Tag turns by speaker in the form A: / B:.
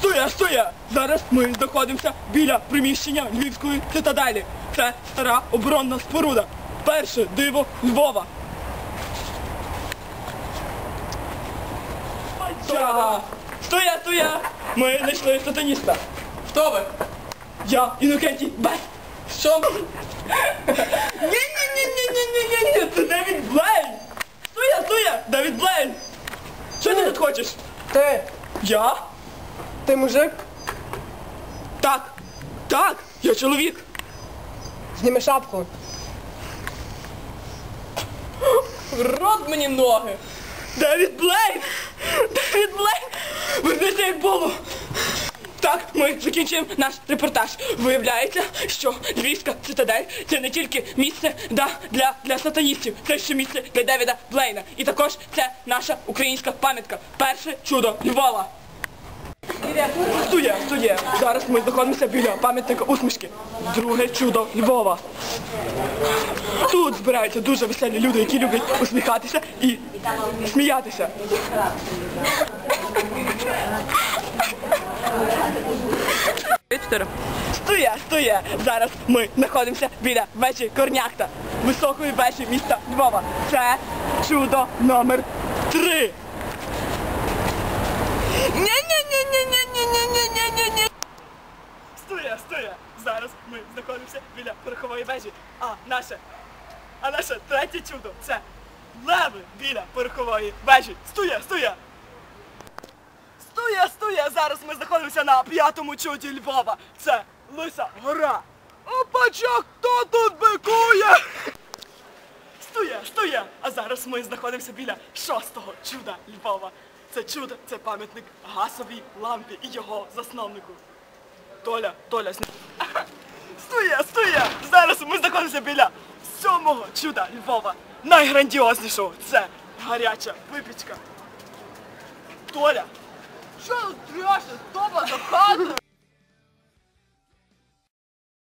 A: Стоя, стоя! Зараз ми знаходимося біля приміщення Львівської цитаделі. Це стара оборонна споруда. Перше диво Львова. Стоя! Стоя, стоя! Ми знайшли сатаніста.
B: Хто ви?
A: Я Інокентій Бес.
B: Що?
A: Ні-ні-ні-ні-ні-ні-ні, це Девід Блейн! Стоя, стоя! Девід Блейн! Що ти тут хочеш?
B: Ти?
A: Я?
B: Ти мужик?
A: Так, так, я чоловік.
B: Зніми шапку. Рот мені ноги.
A: Девід Блейн! Девід Блейн! Вернися як було! Так, ми закінчуємо наш репортаж. Виявляється, що Львівська цитадель це не тільки місце да, для, для сатаністів, це ще місце для Девіда Блейна. І також це наша українська пам'ятка. Перше чудо Львова. Студія, студія. Зараз ми знаходимося біля пам'ятника усмішки. Друге чудо Львова. Тут збираються дуже веселі люди, які люблять усміхатися і сміятися. Стоя, стоя! Зараз ми знаходимося біля вежі Корняхта, високої вежі міста Львова. Це чудо номер три. Ми знаходимося біля порохової вежі. А наше, а наше третє чудо це леви біля порохової вежі. Стоя, стоя! Стоя, стоя! Зараз ми знаходимося на п'ятому чуді Львова. Це Лиса гора. Опача, хто тут бикує? Стоя, стоя! А зараз ми знаходимося біля шостого чуда Львова. Це чудо, це пам'ятник газовій лампі і його засновнику. Толя, Толя, сні... Стоя, стоя! Зараз ми знаходимося біля сьомого чуда Львова. Найграндіознішого це гаряча випічка. Толя,
B: Що трясся? Тоба до?